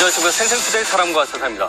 안녕하십니까. 생생투데이 사람과 사사입니다.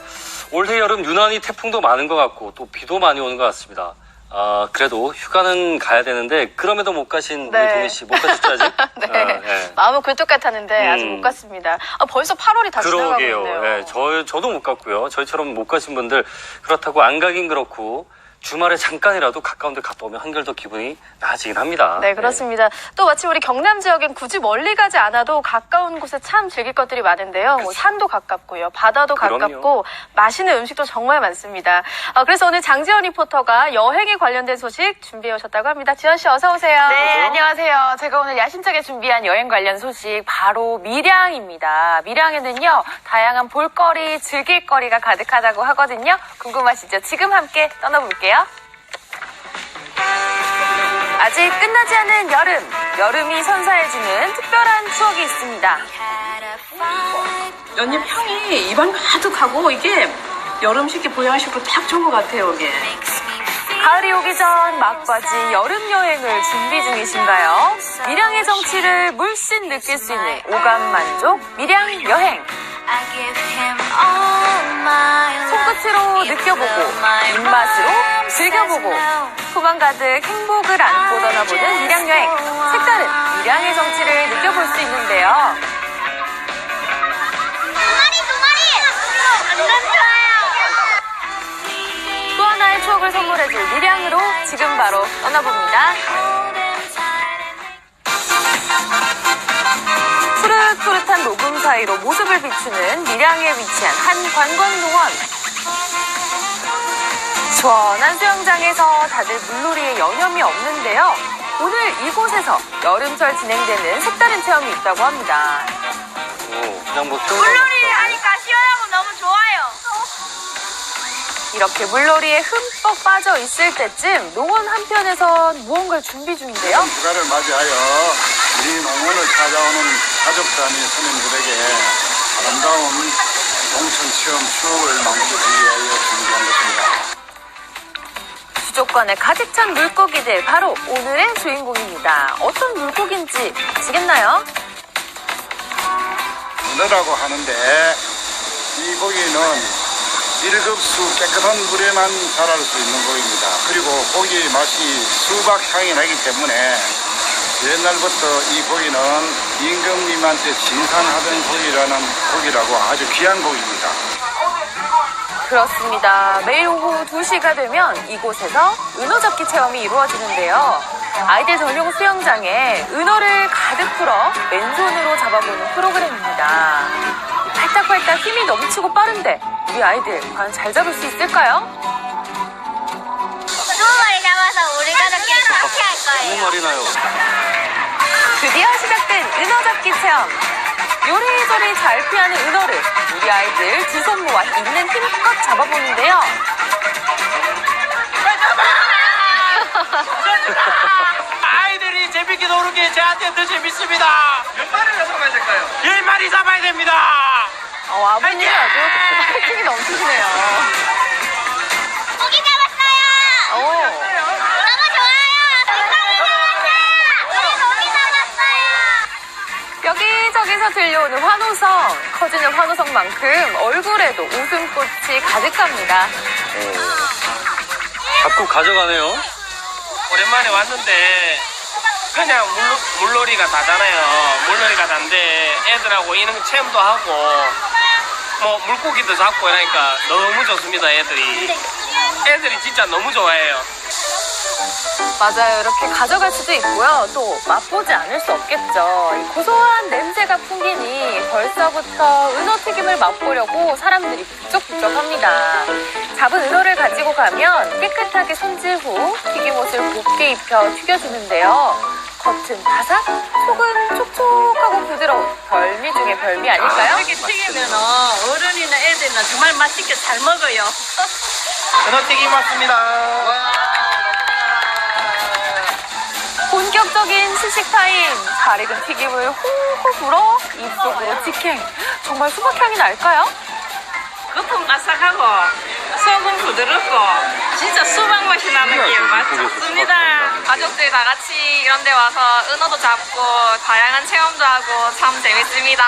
올해 여름 유난히 태풍도 많은 것 같고 또 비도 많이 오는 것 같습니다. 아, 그래도 휴가는 가야 되는데 그럼에도 못 가신 네. 우리 동희 씨 못 가셨죠 아직? 네. 아, 예. 마음은 굴뚝 같았는데 아직 음. 못 갔습니다. 아, 벌써 8월이 다 지나가고 그러게요. 있네요. 예, 저, 저도 못 갔고요. 저희처럼 못 가신 분들 그렇다고 안 가긴 그렇고 주말에 잠깐이라도 가까운 데 갔다 오면 한결 더 기분이 나아지긴 합니다. 네, 그렇습니다. 또 마치 우리 경남 지역엔 굳이 멀리 가지 않아도 가까운 곳에 참 즐길 것들이 많은데요. 뭐 산도 가깝고요. 바다도 그럼요. 가깝고 맛있는 음식도 정말 많습니다. 아, 그래서 오늘 장지연 리포터가 여행에 관련된 소식 준비해 오셨다고 합니다. 지연 씨 어서 오세요. 네, 안녕하세요. 제가 오늘 야심차게 준비한 여행 관련 소식 바로 밀양입니다. 밀양에는요, 다양한 볼거리, 즐길거리가 가득하다고 하거든요. 궁금하시죠? 지금 함께 떠나볼게요. 아직 끝나지 않은 여름, 여름이 선사해주는 특별한 추억이 있습니다. 연잎 향이 입안 가득하고 이게 여름 식기 보양식으로 딱 좋은 것 같아요, 이게. 가을이 오기 전 막바지 여름 여행을 준비 중이신가요? 밀양의 정취를 물씬 느낄 수 있는 오감 만족 밀양 여행. 손끝으로 느껴보고 입맛으로 즐겨보고 소망 가득 행복을 안고 떠나보는 밀양 여행. 색다른 밀양의 정취를 느껴볼 수 있는데요. 또 하나의 추억을 선물해줄 밀양으로 지금 바로 떠나봅니다. 한 녹음 사이로 모습을 비추는 밀양에 위치한 한 관광농원. 시원한 수영장에서 다들 물놀이에 여념이 없는데요. 오늘 이곳에서 여름철 진행되는 색다른 체험이 있다고 합니다. 오, 그냥 뭐 물놀이를 하니까 시원하고 너무 좋아요. 이렇게 물놀이에 흠뻑 빠져 있을 때쯤 농원 한편에선 무언가를 준비 중인데요. 휴가를 맞이하여 우리 농원을 찾아오는 가족 단위 손님들에게 아름다운 농촌 체험 추억을 남겨주기 위하여 준비한 것입니다. 수족관에 가득 찬 물고기들 바로 오늘의 주인공입니다. 어떤 물고기인지 아시겠나요? 문어라고 하는데 이 고기는 1급수 깨끗한 물에만 자랄 수 있는 고기입니다. 그리고 고기 맛이 수박 향이 나기 때문에 옛날부터 이 고기는 임금님한테 진산하던 고기라는 고기라고 아주 귀한 고기입니다. 그렇습니다. 매일 오후 2시가 되면 이곳에서 은어 잡기 체험이 이루어지는데요. 아이들 전용 수영장에 은어를 가득 풀어 맨손으로 잡아보는 프로그램입니다. 팔딱팔딱 힘이 넘치고 빠른데 우리 아이들 과연 잘 잡을 수 있을까요? 두 마리 잡아서 우리 가족끼리 같이 할 너무 거예요. 말이 나요. 체험. 요리조리 잘 피하는 은어를 우리 아이들 두 손 모아 있는 힘껏 잡아보는데요. 아이들이 재밌게 노는 게 저한테 더 재밌습니다. 몇 마리나 잡아야 될까요? 열 마리 잡아야 됩니다. 어, 아버님이 아주 패킹이 넘치시네요. 여기저기서 들려오는 환호성, 커지는 환호성만큼 얼굴에도 웃음꽃이 가득합니다. 자꾸 가져가네요. 오랜만에 왔는데 그냥 물, 물놀이가 다잖아요. 물놀이가 다인데 애들하고 이런 체험도 하고 뭐 물고기도 잡고 이러니까 너무 좋습니다. 애들이 애들이 진짜 너무 좋아해요. 맞아요. 이렇게 가져갈 수도 있고요. 또 맛보지 않을 수 없겠죠. 이 고소한 냄새가 풍기니 벌써부터 은어튀김을 맛보려고 사람들이 북적북적합니다. 잡은 은어를 가지고 가면 깨끗하게 손질 후 튀김옷을 곱게 입혀 튀겨주는데요. 겉은 바삭, 속은 촉촉하고 부드러운 별미 중에 별미 아닐까요? 이렇게 튀기면 어른이나 애들이나 정말 맛있게 잘 먹어요. 은어튀김 왔습니다. 본격적인 시식 타임. 잘 익은 튀김을 훌훌 불어 입속으로 직행. 정말 수박향이 날까요? 겉은 바삭하고 속은 부드럽고 진짜 수박 맛이 나는 게 맛 좋습니다. 가족들 다 같이 이런 데 와서 은어도 잡고 다양한 체험도 하고 참 재밌습니다.